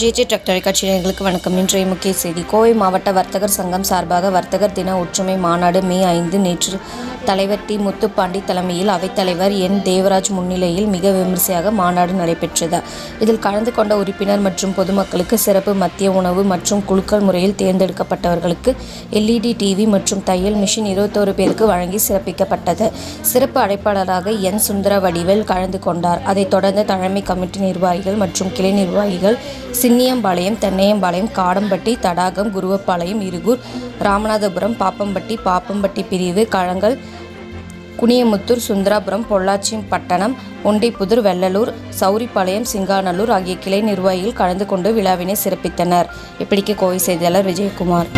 JJ tractor கட்சியினர்களுக்கு வணக்கம். இன்றைய முக்கிய செய்தி. கோவை மாவட்ட வர்த்தகர் சங்கம் சார்பாக வர்த்தகர் தின ஒற்றுமை மாநாடு மே ஐந்து நேற்று தலைவர் டி. முத்துப்பாண்டி தலைமையில் அவைத்தலைவர் என். தேவராஜ் முன்னிலையில் மிக விமரிசையாக மாநாடு நடைபெற்றது. இதில் கலந்து கொண்ட உறுப்பினர் மற்றும் பொதுமக்களுக்கு சிறப்பு மத்திய உணவு மற்றும் குழுக்கள் முறையில் தேர்ந்தெடுக்கப்பட்டவர்களுக்கு எல்இடி டிவி மற்றும் தையல் மிஷின் இருபத்தோரு பேருக்கு வழங்கி சிறப்பிக்கப்பட்டது. சிறப்பு அழைப்பாளராக என். சுந்தர வடிவேல் கலந்து கொண்டார். அதைத் தொடர்ந்து தலைமை கமிட்டி நிர்வாகிகள் மற்றும் கிளை நிர்வாகிகள் சின்னியம்பாளையம் தென்னையம்பாளையம் காடம்பட்டி தடாகம் குருவப்பாளையம் இருகூர் ராமநாதபுரம் பாப்பம்பட்டி பாப்பம்பட்டி பிரிவு கழங்கள் குனியமுத்தூர் சுந்தராபுரம் பொள்ளாச்சி பட்டணம் ஒண்டிப்புதூர் வெள்ளலூர் சௌரிப்பாளையம் சிங்காநல்லூர் ஆகிய கிளை நிர்வாகிகள் கலந்து கொண்டு விழாவினை சிறப்பித்தனர். இப்படிக்கு கோவை செய்தியாளர் விஜயகுமார்.